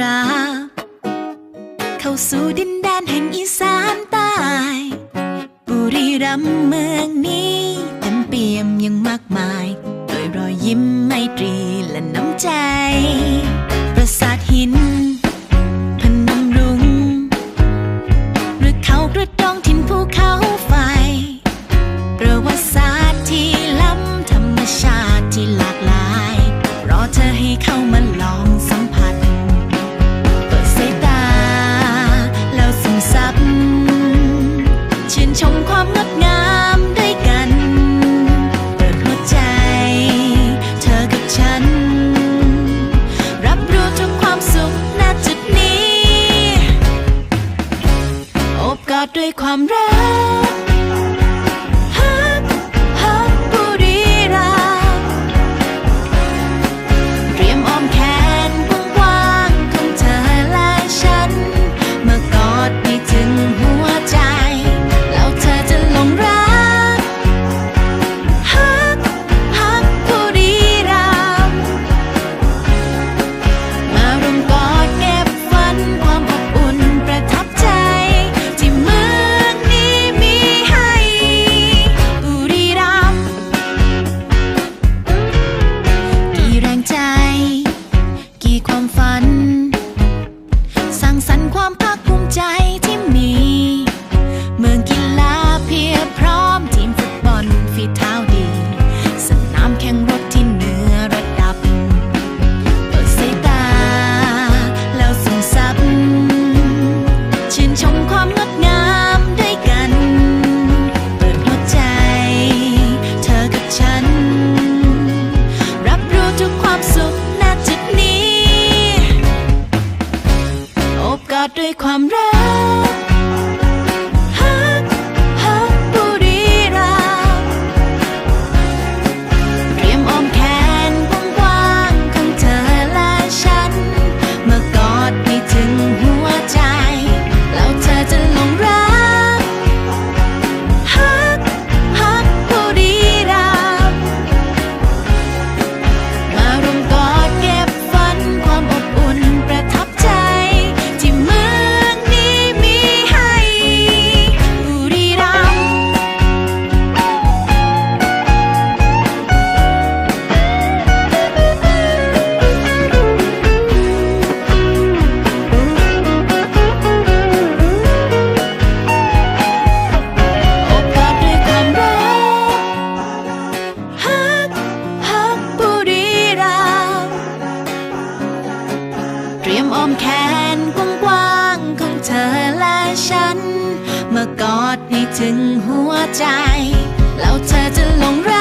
ราเข้าสู่ดินแดนแห่งอีสานใต้บุรีรัมย์เมืองนี้เต็มเปี่ยมยังมากมาย โดยรอยยิ้มไมตรีและน้ำใจ ด้วยความรัก ความรัก มากอดให้ถึงหัวใจ แล้วเธอจะหลงรัก